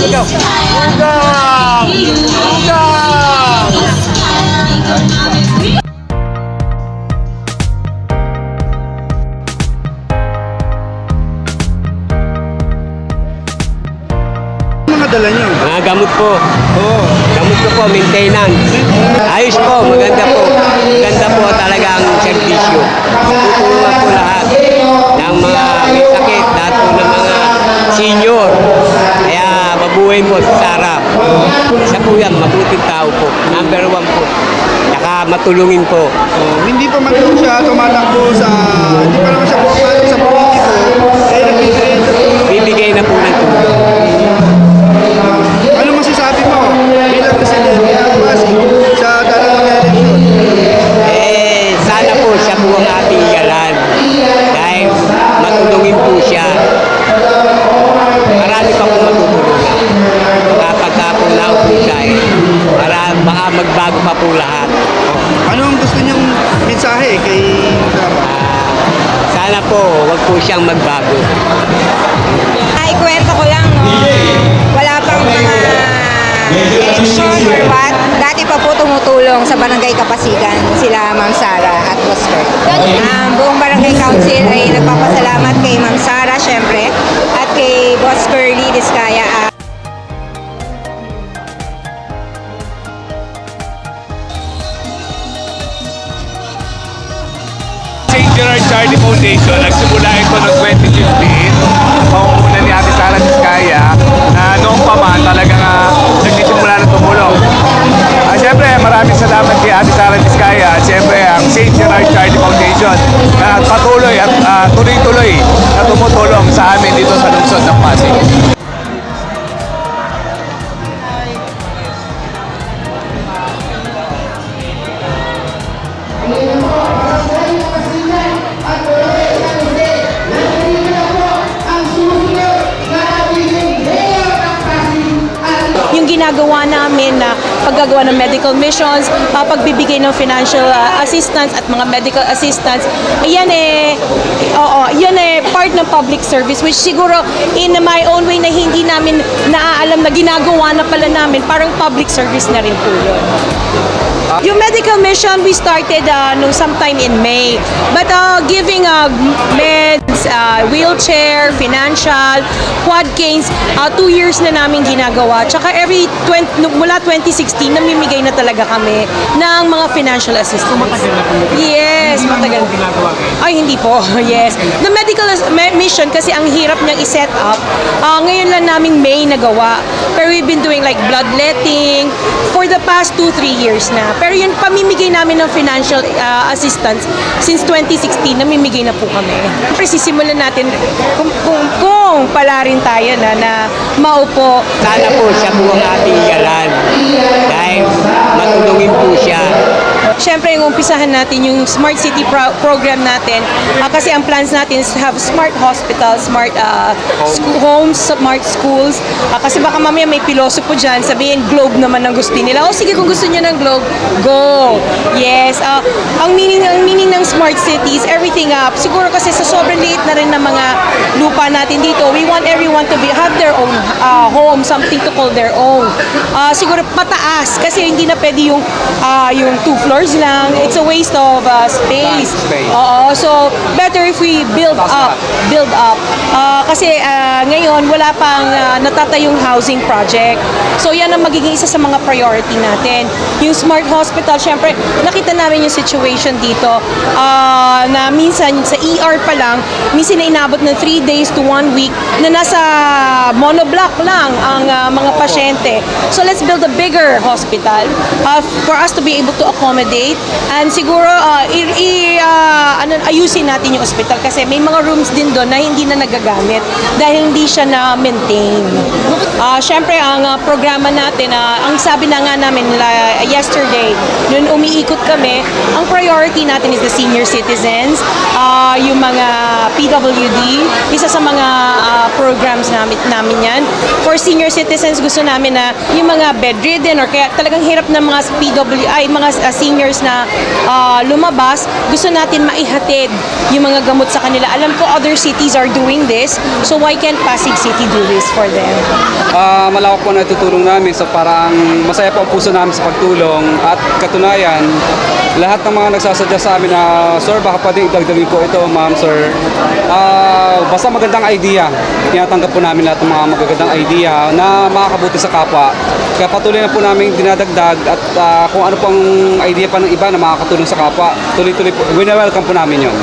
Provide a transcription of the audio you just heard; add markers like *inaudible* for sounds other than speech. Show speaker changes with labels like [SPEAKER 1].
[SPEAKER 1] ligaw. Lugaw! Lugaw!
[SPEAKER 2] Ano mga dala nyo?
[SPEAKER 3] Mga gamot po.
[SPEAKER 2] Oo.
[SPEAKER 3] Gamot ko po, maintenance. Ayos po, maganda po. Maganda po talaga ang servisyo. Tutulungan po lahat ng mga may sakit, lahat po ng mga senior. Mabuhay po si Sarah. Isa po yan, mabuting tao po. Number one po. Saka matulungin po.
[SPEAKER 2] Oh, hindi pa man daw siya tumatakbo sa... Hindi pa naman siya pumapasok sa politiko. Eh, nagbibigay ng tulong.
[SPEAKER 3] Bibigay na po ng tulong.
[SPEAKER 2] Ano masasabi mo bilang presidente ng Pasig sa darating na eleksyon?
[SPEAKER 3] Eh, sana po siya po ang ating igalan. Dahil matulungin po siya. Marami pa po matutulungan. Baka pagka po naupo siya eh, para baka magbago pa po lahat.
[SPEAKER 2] Ano ang gusto niyong mensahe kay Sarah?
[SPEAKER 3] Ah, sana po, wag po siyang magbago.
[SPEAKER 4] Ay, kwento ko lang, no? Wala pang mga election or what. Dati pa po tumutulong sa Barangay Kapasigan sila Ma'am Sara at Oscar. Ang buong Barangay Council ay nagpapasalamat kay Ma'am Sara, syempre, at kay Boss Curly Diskaya. ah,
[SPEAKER 1] Foundation, nagsimula ito noong 2015. Pangunguna ni Ate Sara Vizcaya na noong pa man talagang uh, nagsisimula na tumulong. Ah, Siyempre, maraming salamat kay Ate Sara Vizcaya at siyempre ang St. Gerard Charlie Foundation na patuloy at ah, tuloy-tuloy na tumutulong sa amin dito sa lungsod ng Pasig.
[SPEAKER 5] Ginagawa namin na paggagawa ng medical missions, uh, pagbibigay ng financial uh, assistance at mga medical assistance, ayan eh, oo, yan eh, part ng public service which siguro in my own way na hindi namin naaalam na ginagawa na pala namin, parang public service na rin po yun. Yung medical mission, we started uh, no, sometime in May. But uh, giving uh, meds, uh, wheelchair, financial, quad canes, uh, two years na namin ginagawa. Tsaka every 20, no, mula 2016, namimigay na talaga kami ng mga financial assistance. matagal na Yes, matagal. Ay, hindi po. *laughs* Yes. The medical mission, kasi ang hirap niyang i-set up, uh, ngayon lang namin May nagawa. Pero we've been doing like bloodletting for the past 2-3 years na. Pero yun, pamimigay namin ng financial uh, assistance since 2016, namimigay na po kami. Siyempre, sisimulan natin kung, kung, kung pala rin tayo na, na maupo.
[SPEAKER 3] Sana po siya po ang ating igalan. Dahil matulungin po siya.
[SPEAKER 5] Siyempre, yung umpisahan natin yung Smart City pro- program natin. Ah, kasi ang plans natin is to have smart hospitals, smart ah, school, homes, smart schools. Ah, kasi baka mamaya may piloso po dyan, sabihin globe naman ang gusto nila. O sige, kung gusto niyo ng globe, go! Yes. ah, ang meaning ang meaning ng smart cities, everything up. Siguro kasi sa sobrang liit na rin ng mga lupa natin dito, we want everyone to be have their own ah, home, something to call their own. Ah, siguro pataas kasi hindi na pwede yung ah, yung two floors lang. It's a waste of ah, space.
[SPEAKER 3] Space.
[SPEAKER 5] Oo, so better if we build up, build up. Ah, kasi ah, ngayon wala pang ah, natatayong housing project. So yan ang magiging isa sa mga priority natin. Yung smart hospital, syempre nakita namin yung situation dito ah, na minsan sa ER pa lang, minsan na inabot ng 3 days to 1 week na nasa monoblock lang ang ah, mga pasyente. So let's build a bigger hospital uh, for us to be able to accommodate and siguro uh, i, i- ah, ano, ayusin natin yung hospital kasi may mga rooms din doon na hindi na nagagamit dahil hindi siya na-maintain. Uh, Siyempre, ang ah, programa natin, ah, ang sabi na nga namin la, yesterday, noon umiikot kami, ang priority natin is the senior citizens, ah, yung mga PWD, isa sa mga ah, programs namin, namin yan. For senior citizens, gusto namin na yung mga bedridden or kaya talagang hirap ng mga PWI, mga ah, seniors na ah, lumabas, gusto natin maihatid yung mga gamot sa kanila. Alam ko other cities are doing this, so why can't Pasig City do this for them?
[SPEAKER 6] Ah, malawak po na tutulong namin sa parang masaya po ang puso namin sa pagtulong at katunayan lahat ng mga nagsasadya sa amin na sir baka pwede idagdagin po ito ma'am sir Ah, basta magandang idea tinatanggap po namin lahat ng mga magagandang idea na makakabuti sa kapwa kaya patuloy na po namin dinadagdag at ah, kung ano pang idea pa ng iba na makakatulong sa kapwa. Tuloy-tuloy po. Wina-welcome po namin yon